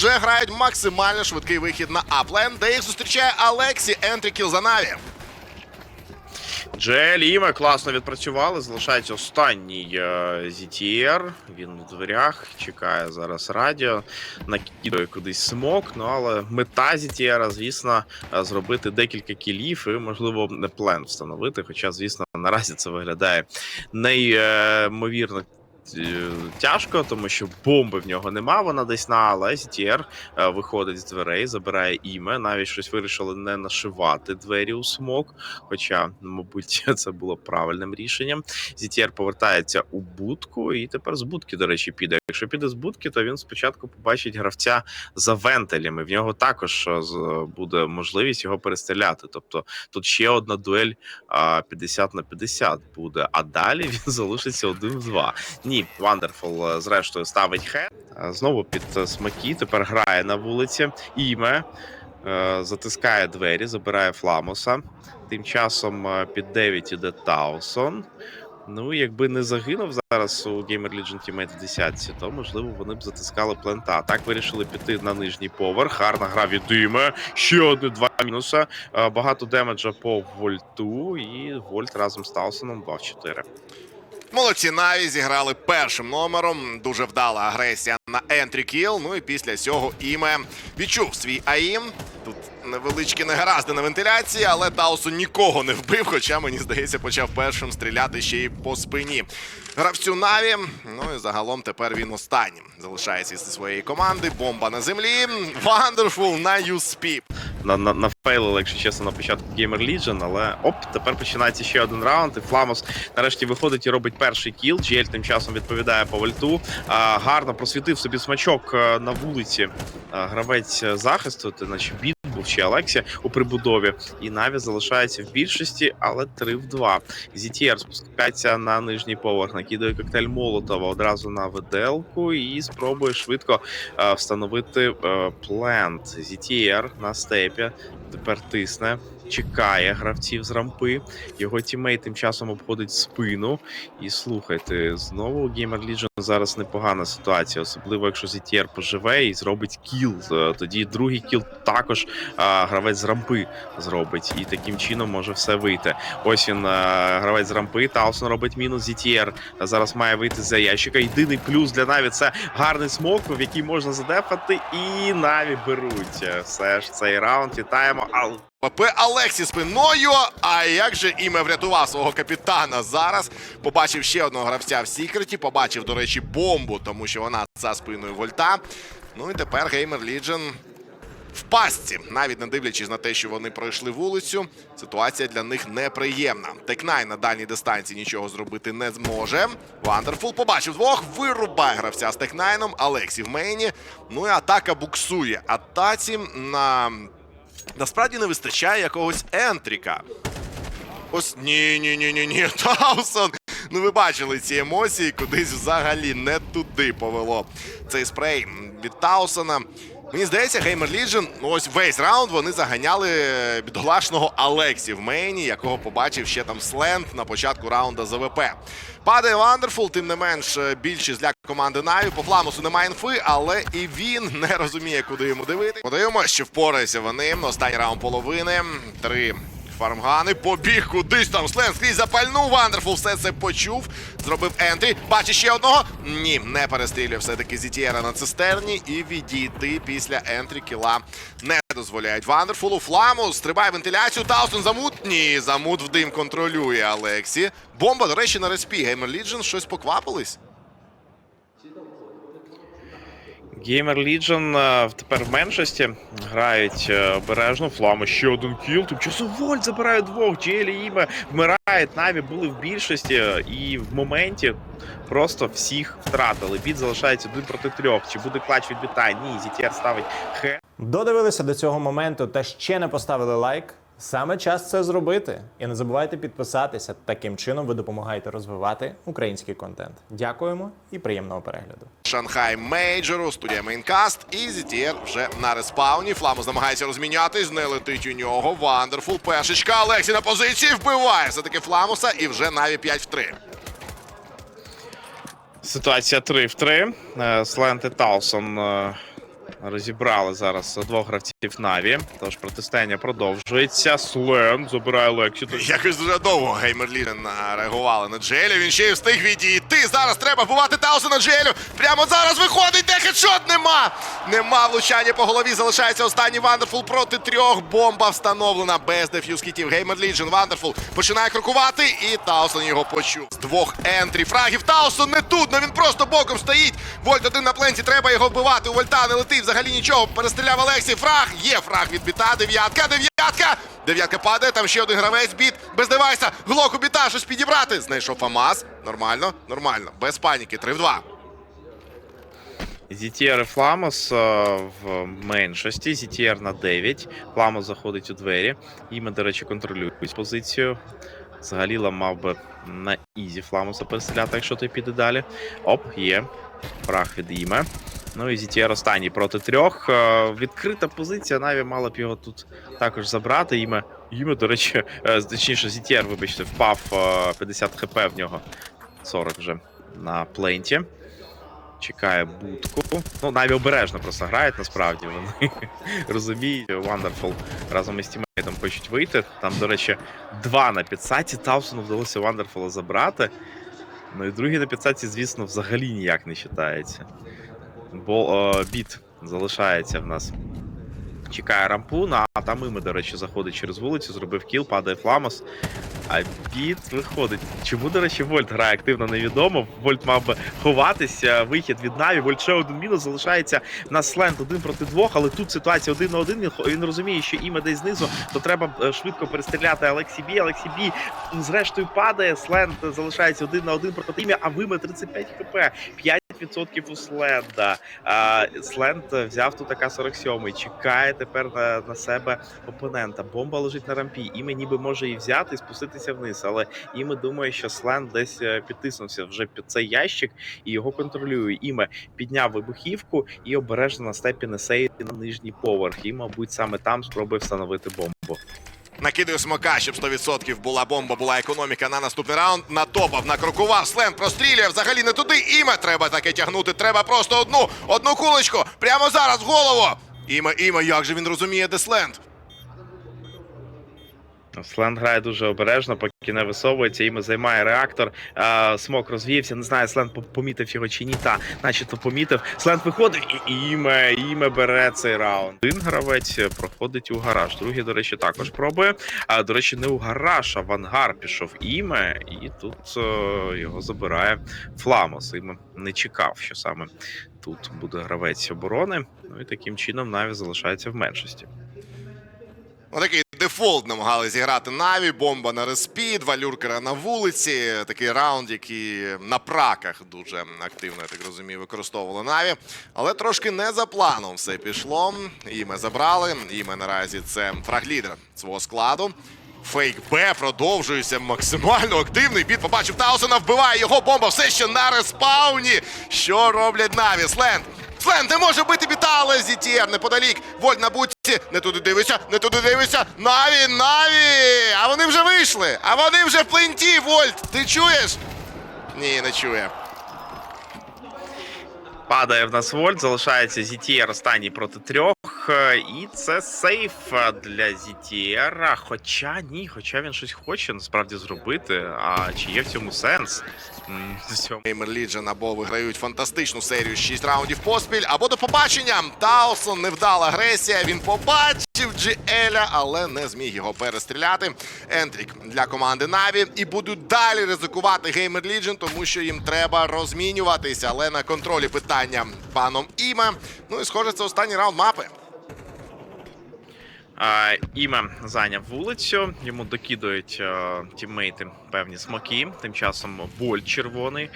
вже грають максимально швидкий вихід на аплен, де їх зустрічає Алексі Ентрікіл за Наві. Джель Іме класно відпрацювали. Залишається останній е, ZTR. Він в дверях чекає зараз радіо, накидує кудись смок. Ну але мета ZTR, звісно, е, зробити декілька кілів і, можливо, не плен встановити. Хоча, звісно, наразі це виглядає неймовірно. Е, Тяжко, тому що бомби в нього нема. Вона десь на ZTR е, виходить з дверей, забирає іме. Навіть щось вирішили не нашивати двері у смок. Хоча, мабуть, це було правильним рішенням. Зітєр повертається у будку, і тепер з будки, до речі, піде. Якщо піде з будки, то він спочатку побачить гравця за вентилями. В нього також е, буде можливість його перестріляти. Тобто тут ще одна дуель 50 на 50 буде. А далі він залишиться один в два. Ні, Вандерфул е, зрештою ставить хе. Е, Знову під смаки. Тепер грає на вулиці. Іме затискає двері, забирає Фламуса. Тим часом під 9 іде Таусон. Ну, якби не загинув зараз у Gamer Legion Teammate в десятці, то можливо вони б затискали плента. Так вирішили піти на нижній поверх. Гарна гра від Диме. Ще одне два мінуса. Е, Багато демеджа по вольту. І Вольт разом з Таусоном 2 в 4. Молодці Наві зіграли першим номером. Дуже вдала агресія на ентрі кіл. Ну і після цього іме відчув свій АІМ. Тут невеличкі негаразди на вентиляції, але Таусу нікого не вбив, хоча мені здається, почав першим стріляти ще й по спині. Гравцю Наві. Ну і загалом тепер він останнім. Залишається зі своєї команди. Бомба на землі. Вандерфул на USP. на, на, нафейлили, якщо чесно, на початку Gamer Legion, але оп, тепер починається ще один раунд, і Фламос нарешті виходить і робить перший кіл. Джель тим часом відповідає по вольту. А, гарно просвітив собі смачок е, на вулиці. А, гравець е, захисту, наче бід був чи Алексія у прибудові. І Наві залишається в більшості, але 3 в 2. ZTR спускається на нижній поверх, накидає коктейль Молотова одразу на виделку і спробує швидко е, встановити е, плент. ZTR на степі тепер тисне, чекає гравців з рампи. Його тімейт тим часом обходить спину. І слухайте, знову у Gamer Legion зараз непогана ситуація, особливо якщо ZTR поживе і зробить кіл. Е, Тоді другий кіл також е, гравець з рампи зробить, і таким чином може все вийти. Ось він, е, гравець з рампи. Таусон робить мінус ZTR. Зараз має вийти за ящика. Єдиний плюс для Наві це гарний смок, в який можна задефати, і Наві беруть. Все ж цей раунд. Вітаємо. ПП Алексі спиною. А як же іме врятував свого капітана зараз? Побачив ще одного гравця в Сікреті. Побачив, до речі, бомбу, тому що вона за спиною вольта. Ну і тепер Gamer Legion в пастці, навіть не дивлячись на те, що вони пройшли вулицю. Ситуація для них неприємна. Текнай на дальній дистанції нічого зробити не зможе. Вандерфул побачив двох, вирубає гравця з Текнайном. Алексі в мейні. Ну і атака буксує. Атаці на насправді не вистачає якогось ентріка. Ось ні, ні, ні, ні, ні. Таусон. Ну ви бачили ці емоції, кудись взагалі не туди повело цей спрей від Таусона. Мені здається, Gamer Legion, ну ось весь раунд вони заганяли бідолашного Алексі в мейні, якого побачив ще там Сленд на початку раунда з АВП. Падає Вандерфул, тим не менш е, більшість для команди Наві. По Фламусу немає інфи, але і він не розуміє, куди йому дивити. Подивимося, чи впораються вони. Останній раунд половини. Три Фармгани побіг кудись там. Слен скрізь запальнув. Вандерфул все це почув. Зробив ентрі. Бачить ще одного. Ні, не перестрілює все-таки Зітієра на цистерні. І відійти після ентрі кіла не дозволяють. Вандерфулу фламу стрибає вентиляцію. Таусен замут. Ні, замут в дим контролює Алексі. Бомба, до речі, на респі. Геймер Ліджен щось поквапились. Gamer Legion е, тепер в меншості грають е, обережно. Флама ще один кіл. Тим часом Вольт забирає двох. Джелі іме вмирають. Наві були в більшості, е, і в моменті просто всіх втратили. Бід залишається один проти трьох. Чи буде клач від біта? Ні, ZTR ставить хе. Додивилися до цього моменту та ще не поставили лайк. Саме час це зробити. І не забувайте підписатися. Таким чином ви допомагаєте розвивати український контент. Дякуємо і приємного перегляду. Шанхай Мейджору, студія Мейнкаст і ZTR вже на респауні. Фламус намагається розмінятись, не летить у нього. Вандерфул, пешечка. Олексій на позиції вбиває все-таки Фламуса і вже Наві 5 в 3. Ситуація 3 в 3. Сленд і Талсон е, Розібрали зараз двох гравців Наві. Тож протистояння продовжується. Слен забирає Лексі. Якось дуже довго Геймерлін реагували на Джелю. Він ще й встиг відійти. Зараз треба вбивати Тауса на Джелю. Прямо зараз виходить, де хедшот нема. Нема влучання по голові. Залишається останній Вандерфул проти трьох. Бомба встановлена без деф'юз кітів. Геймер Ліджен Вандерфул починає крокувати, і Таусон його почув. З двох ентрі фрагів Таусон не тут, но він просто боком стоїть. Вольт один на пленті, треба його вбивати. У Вольта не летить взагалі нічого. Перестріляв Олексій. Фраг. Є фраг від біта. Дев'ятка, дев'ятка. Дев'ятка падає, там ще один гравець біт. Без девайса. Глок у біта, щось підібрати. Знайшов Фамас. Нормально, нормально. Без паніки. 3 в 2. ZTR і Фламос е, в меншості. ZTR на 9. Фламос заходить у двері. Іми, до речі, контролюють позицію. Взагалі мав би на ізі Фламоса перестріляти, якщо той піде далі. Оп, є. Фраг від Іме. Ну і ZTR останній проти трьох. Е, Відкрита позиція. Наві мала б його тут також забрати. Іме, Іме, до речі, е, точніше, ZTR, вибачте, впав е, 50 хп в нього. 40 вже на пленті. Чекає будку. Ну, Наві обережно просто грають, насправді. Вони розуміють. Wonderful разом із тімейтом хочуть вийти. Там, до речі, два на підсаті. Таусону вдалося Wonderful забрати. Ну і другий на підсаті, звісно, взагалі ніяк не вважається. Бо о, біт залишається в нас. Чекає рампун, а там іми, до речі, заходить через вулицю, зробив кіл, падає фламос. А біт виходить. Чому, до речі, Вольт грає активно невідомо. Вольт мав би ховатися. Вихід від Наві. Вольт ще один мінус. Залишається на сленд один проти двох, але тут ситуація один на один. Він, він розуміє, що іме десь знизу, то треба е, швидко перестріляти Алексі Бі. Алексі Бі зрештою падає. Сленд залишається один на один проти ім'я, а виме 35 хп. 5% у Сленда. Сленд взяв тут така 47 Чекає тепер на, на себе опонента. Бомба лежить на рампі. Іме ніби може її взяти і спуститися вниз. Але іме думає, що Сленд десь е, підтиснувся вже під цей ящик і його контролює. Іме підняв вибухівку і обережно на степі несе на нижній поверх. І, мабуть, саме там спробує встановити бомбу. Накидаю смока, щоб 100% була бомба, була економіка на наступний раунд. Натопав, накрокував, слен прострілює взагалі не туди. Іме треба таке тягнути. Треба просто одну, одну кулечку. Прямо зараз в голову. Іме, іме, як же він розуміє, де сленд? Сленд грає дуже обережно, поки не висовується, іми займає реактор. Смок розвіявся. Не знаю, Сленд по- помітив його чи ні. Та, начебто помітив. Сленд виходить і іме, іме бере цей раунд. Один гравець проходить у гараж. Другий, до речі, також пробує. А до речі, не у гараж, а в ангар пішов іме, і тут е, його забирає Фламос. Іме не чекав, що саме тут буде гравець оборони. Ну і таким чином Наві залишається в меншості. Отакий дефолт намагались зіграти Наві, бомба на респі, два люркера на вулиці. Такий раунд, який на праках дуже активно, я так розумію, використовували Наві. Але трошки не за планом все пішло. Іме забрали. Іме наразі це фраглідер свого складу. Фейк Б продовжується максимально активний. Біт побачив Таусена, вбиває його бомба все ще на респауні. Що роблять Наві? Сленд. Сленд не може бити але ZTR неподалік. Вольт на бутці. Не туди дивиться, не туди дивиться. Наві, Наві! А вони вже вийшли! А вони вже в пленті, Вольт! Ти чуєш? Ні, не чує. Падає в нас вольт, залишається ZTR останній проти трьох. І це сейф для ZTR. Хоча ні, хоча він щось хоче насправді зробити. А чи є в цьому сенс? Геймер Ліджен або виграють фантастичну серію 6 раундів поспіль, або до побачення. Таусон невдала агресія. Він побачив GL, але не зміг його перестріляти. Ентрік для команди Наві. І будуть далі ризикувати Геймер Ліджен, тому що їм треба розмінюватися. Але на контролі питання паном Іме. Ну і схоже, це останній раунд мапи. Іме зайняв вулицю, йому докидують е, тіммейти певні смаки. Тим часом боль червоний е,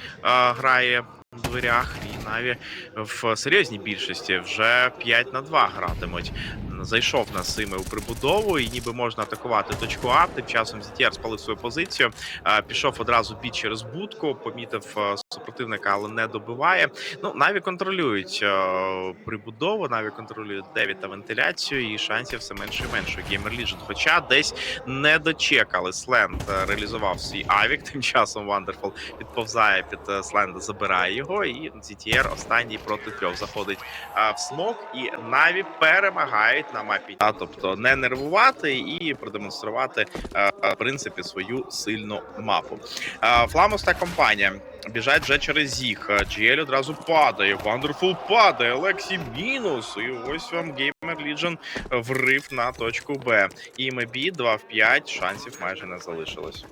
грає в дверях, Наві в серйозній більшості вже 5 на 2 гратимуть. зайшов на Сими у прибудову, і ніби можна атакувати точку А. Тим часом ZTR спалив свою позицію. Пішов одразу бій через будку, помітив супротивника, але не добиває. Ну, Наві контролюють прибудову, Наві контролюють Девід та вентиляцію, і шансів все менше і менше. Gamer Legion. Хоча десь не дочекали. Сленд реалізував свій авік. Тим часом Вандерфул підповзає під Сленда, забирає його. І ZTR останній проти трьох заходить в смок. І Наві перемагають на мапі. А, тобто не нервувати і продемонструвати в принципі свою сильну мапу. Фламус та компанія. Біжать вже через їх. GL одразу падає. Вандерфул падає. Лексі мінус. І ось вам Gamer Legion врив на точку Б. І МБ 2 в 5. Шансів майже не залишилось.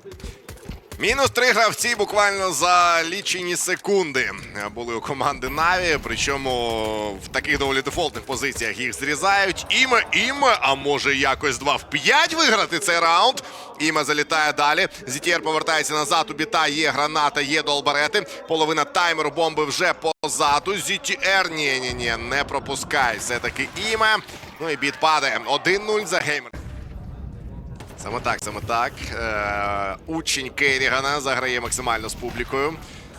Мінус три гравці буквально за лічені секунди були у команди Наві. Причому в таких доволі дефолтних позиціях їх зрізають. Іме, іме, а може якось 2 в 5 виграти цей раунд. Іме залітає далі. Зітєр повертається назад. У біта є граната, є долбарети. Половина таймеру бомби вже позаду. Зітєр ні, ні, ні, не пропускай. Все-таки іме. Ну і біт падає. 1-0 за геймер. Саме так, саме так. Е, учень Керрігана заграє максимально з публікою.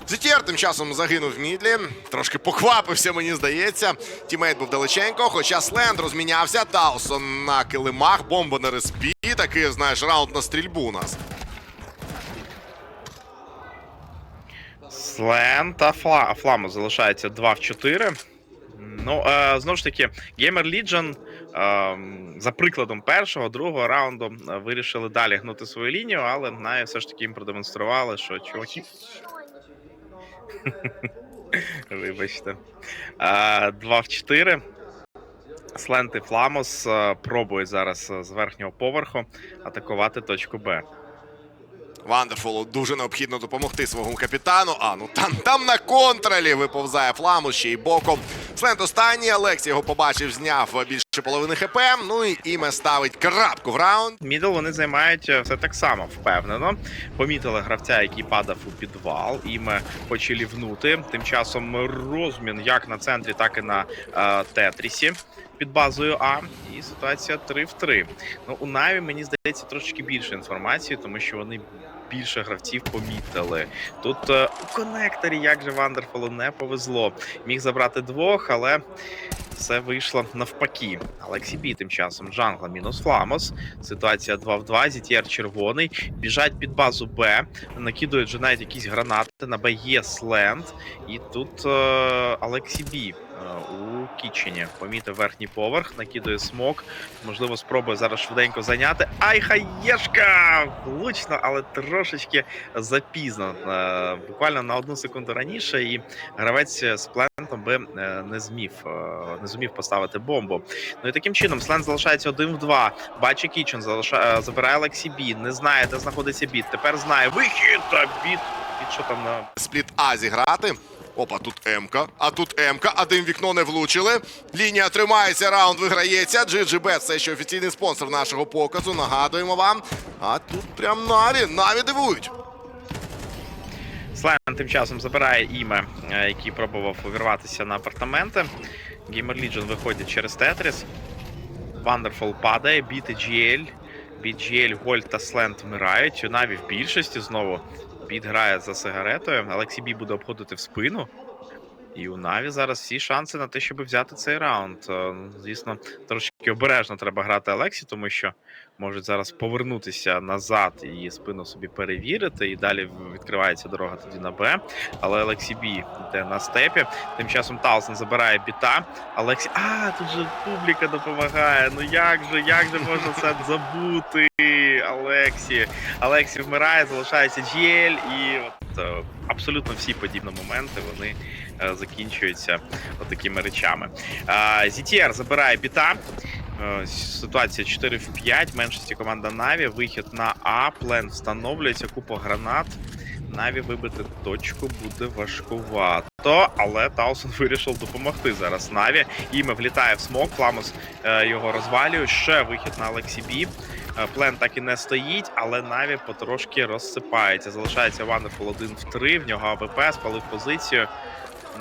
Зітєр тим часом загинув в мідлі. Трошки поквапився, мені здається. Тімейт був далеченько, хоча Сленд розмінявся. Талсон на килимах, бомба на респі. Такий, знаєш, раунд на стрільбу у нас. Слен та Фла... Фламу залишається 2 в 4. Ну, е, знову ж таки, Gamer Legion за прикладом першого, другого раунду е, вирішили далі гнути свою лінію, але Наві все ж таки їм продемонстрували, що чуваки. Вибачте. 2 в 4. Сленд і Фламос е, пробують зараз е, з верхнього поверху атакувати точку Б. Вандерфулу дуже необхідно допомогти своєму капітану. А ну там там на контролі виповзає фламу ще й боком. Сленд останній. Алекс його побачив, зняв більше половини хп. Ну і іме ставить крапку в раунд. Мідл вони займають е, все так само впевнено. Помітили гравця, який падав у підвал. Їм хоче лівнути. Тим часом розмін як на центрі, так і на е, Тетрісі під базою А. І ситуація 3 в 3. Ну, у Наві, мені здається, трошки більше інформації, тому що вони більше гравців помітили. Тут е, у конекторі, як же Вандерфолу не повезло. Міг забрати двох, але все вийшло навпаки. Алексі Бі тим часом джангла мінус Фламос. Ситуація 2 в 2. Зітєр червоний. Біжать під базу Б. Накидують вже навіть якісь гранати. На Б є сленд. І тут е, Алексі Бі у Кічені. Помітив верхній поверх, накидує смок. Можливо, спробує зараз швиденько зайняти. Ай, хаєшка! Влучно, але трошечки запізно. Е, буквально на одну секунду раніше. І гравець з плентом би е, не зміг, е, не зумів поставити бомбу. Ну і таким чином Слен залишається один в два. Бачить Кічен, залишає, е, забирає Алексі Бі. Не знає, де знаходиться біт. Тепер знає. Вихід! А біт. Біт що там на Спліт А зіграти. Опа, тут М-ка, а тут М-ка, а дим вікно не влучили. Лінія тримається, раунд виграється. GGBet, це ще офіційний спонсор нашого показу. Нагадуємо вам. А тут прям Наві. Наві дивують. Слайм тим часом забирає іме, який пробував увірватися на апартаменти. Gamer Legion виходять через Тетріс. Wonderful падає, біти GL. Біт GL, Гольд та Сленд вмирають. Наві в більшості знову. Біт грає за сигаретою. Алексій Бі буде обходити в спину. І у Наві зараз всі шанси на те, щоб взяти цей раунд. Е, Звісно, трошки обережно треба грати Алексі, тому що можуть зараз повернутися назад і спину собі перевірити. І далі відкривається дорога тоді на Б. Але Алексій Бі йде на степі. Тим часом Талсен забирає біта. Алексій. А, тут же публіка допомагає. Ну як же, як же можна це забути? Алексі. Алексій вмирає, залишається GL, і от е, абсолютно всі подібні моменти вони е, закінчуються такими речами. ZTR забирає біта. Е, Ситуація 4 в 5. Меншості команда Наві. Вихід на А. Плен встановлюється. Купа гранат. Наві вибити точку буде важкувато, але Таусон вирішив допомогти зараз. Наві іме влітає в смок. Фламус е, його розвалює. Ще вихід на Алексі Бі. Е, Плен так і не стоїть, але Наві потрошки розсипається. Залишається Wonderful 1 в 3. В нього АВП, спалив позицію.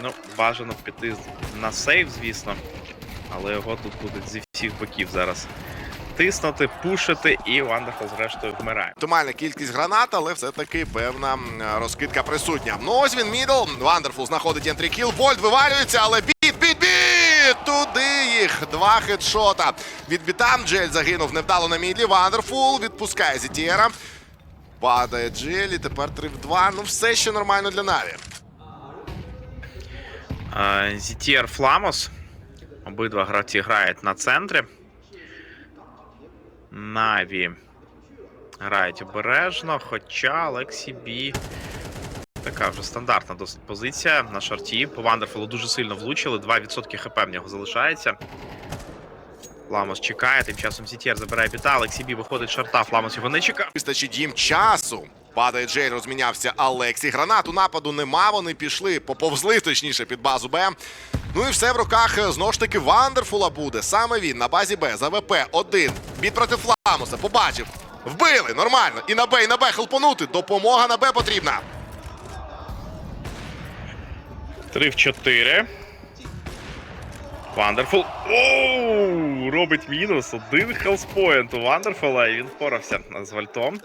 Ну, бажано піти на сейв, звісно. Але його тут будуть зі всіх боків зараз тиснути, пушити, і Вандерфул зрештою вмирає. Оптимальна кількість гранат, але все-таки певна розкидка присутня. Ну ось він мідл. Вандерфул знаходить ентрікіл. Вольт вивалюється, але біт! Туди їх. Два хедшота. Від біта Джель загинув невдало на мідлі. Вандерфул відпускає Зітєра. Падає Джель і тепер 3 в 2. Ну все ще нормально для Наві. Зітєр Фламос. Обидва гравці грають на центрі. Наві грають обережно, хоча Лексі Бі. Така вже стандартна досить позиція на шарті. По Вандерфулу дуже сильно влучили. 2% хп в нього залишається. Фламос чекає, тим часом Зітєр забирає біта. Лексі Бі виходить шарта. Фламос його не чекає. Вистачить їм часу. Падає Джей, розмінявся Алексій. Гранату нападу нема. Вони пішли, поповзли точніше під базу Б. Ну і все в руках е, знову ж таки Вандерфула буде. Саме він на базі Б за ВП один. Бід проти Фламуса. Побачив. Вбили нормально. І на Б, і на Б хелпонути. Допомога на Б потрібна. 3 в 4. Вандерфул. Оу! Робить мінус. Один хелспоінт у Вандерфула, і він впорався з вальтом.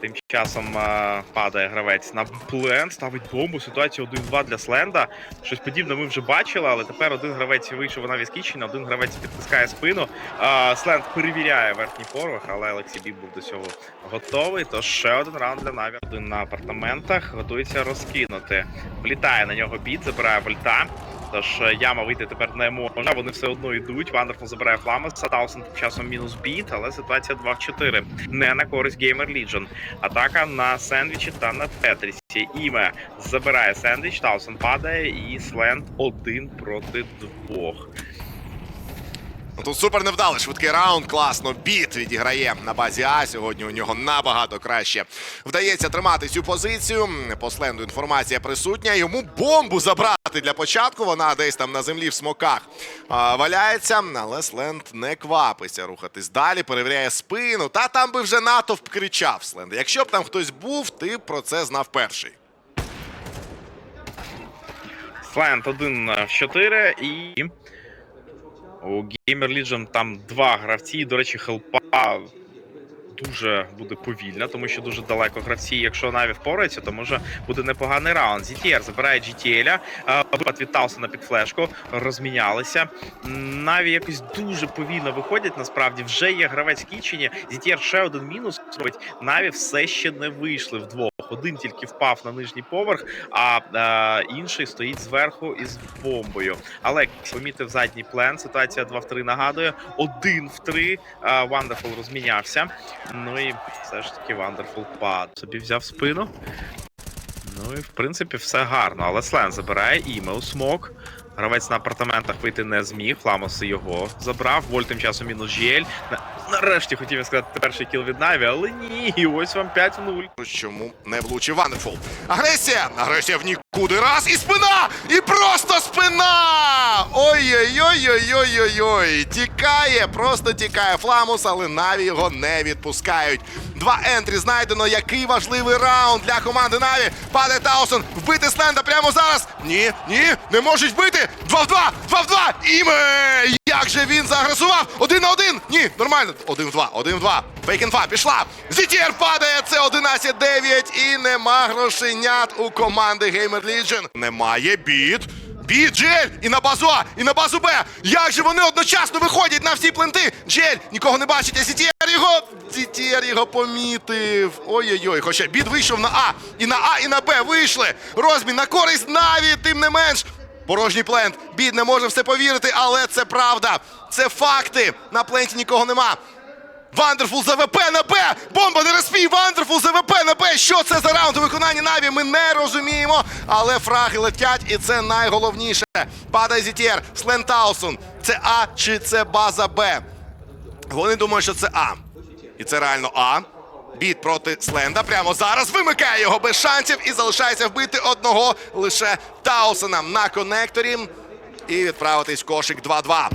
Тим часом е, падає гравець на плен, ставить бомбу. Ситуація 1-2 для Сленда. Щось подібне ми вже бачили, але тепер один гравець вийшов на Віскічення, один гравець підтискає спину. Е, Сленд перевіряє верхній порог, але Олексій Біб був до цього готовий. Тож ще один раунд для Наві. Один на апартаментах готується розкинути. Влітає на нього бід, забирає вольта. Тож е, яма вийти тепер не може. Вони все одно йдуть. Вандерфул забирає Фламеса. Таусен тим часом мінус біт, але ситуація 2 в 4. Не на користь Gamer Legion. Атака на сендвічі та на Тетрісі. Іме забирає сендвіч, Таусен падає, і Сленд один проти двох. Ну, Тут супер невдалий швидкий раунд. Класно. Біт відіграє на базі А. Сьогодні у нього набагато краще вдається тримати цю позицію. По сленду інформація присутня. Йому бомбу забрати для початку. Вона десь там на землі в смоках валяється. Але Сленд не квапиться рухатись далі. Перевіряє спину. Та там би вже натовп кричав Сленд. Якщо б там хтось був, ти б про це знав перший. Сленд один в 4 і. У Gamer Legion там два гравці. До речі, хелпа дуже буде повільна, тому що дуже далеко гравці. Якщо Наві впорається, то може буде непоганий раунд. ZTR забирає GTL, випад від Таусена під флешку, розмінялися. Наві якось дуже повільно виходять. Насправді вже є гравець кічені. ZTR ще один мінус робить. Наві все ще не вийшли вдвох. Один тільки впав на нижній поверх, а е, інший стоїть зверху із бомбою. Але помітив задній плен. Ситуація 2 в 3 нагадує. Один в 3. Вандерфул розмінявся. Ну і все ж таки Вандерфул пад. Собі взяв спину. Ну і в принципі все гарно. Але Слен забирає імейл смок. Гравець на апартаментах вийти не зміг. Фламос його забрав. Воль тим часом мінус жіель. Нарешті хотів сказати перший кіл від Наві, але ні. Ось вам 5-0. Чому не влучив Ванефол? Агресія! Агресія в нікуди. Раз і спина! І просто спина! Ой-ой-ой-ой-ой-ой-ой! Тікає, просто тікає Фламус, але Наві його не відпускають. Два ентрі знайдено. Який важливий раунд для команди Наві. Паде Таусон. Вбити Сленда прямо зараз. Ні, ні, не можуть вбити. Два в два! Два в два! Іме! Як же він заагресував? Один на один! Ні, нормально. Один в два, один в два. Фейкінфа пішла. Зітєр падає. Це 11-9. І нема грошенят у команди Gamer Legion. Немає біт. Біт, Джель! І на базу А, і на базу Б. Як же вони одночасно виходять на всі пленти? Джель нікого не бачить, а Зітєр його. Зітєр його помітив. Ой-ой-ой. Хоча біт вийшов на А. І на А, і на Б вийшли. Розмін на користь Наві, тим не менш. Порожній плент. Бід не може все повірити, але це правда. Це факти. На пленті нікого нема. Вандерфул за ВП на Б! Бомба не розпій! Вандерфул за ВП на Б! Що це за раунд у виконанні Наві? Ми не розуміємо, але фраги летять, і це найголовніше. Падає Зітєр, Слен Таусун. Це А чи це база Б? Вони думають, що це А. І це реально А. Біт проти Сленда прямо зараз вимикає його без шансів і залишається вбити одного лише Таусена на конекторі. І відправитись в кошик 2-2.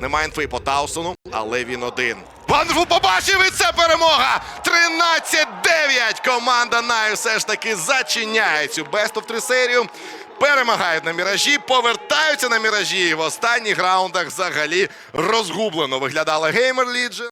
Немає інфи по Таусону, але він один. Вандерфул побачив і це перемога! 13-9! Команда Наю все ж таки зачиняє цю Best of 3 серію. перемагають на міражі, повертаються на міражі. І в останніх раундах взагалі розгублено виглядала Геймер Ліджен.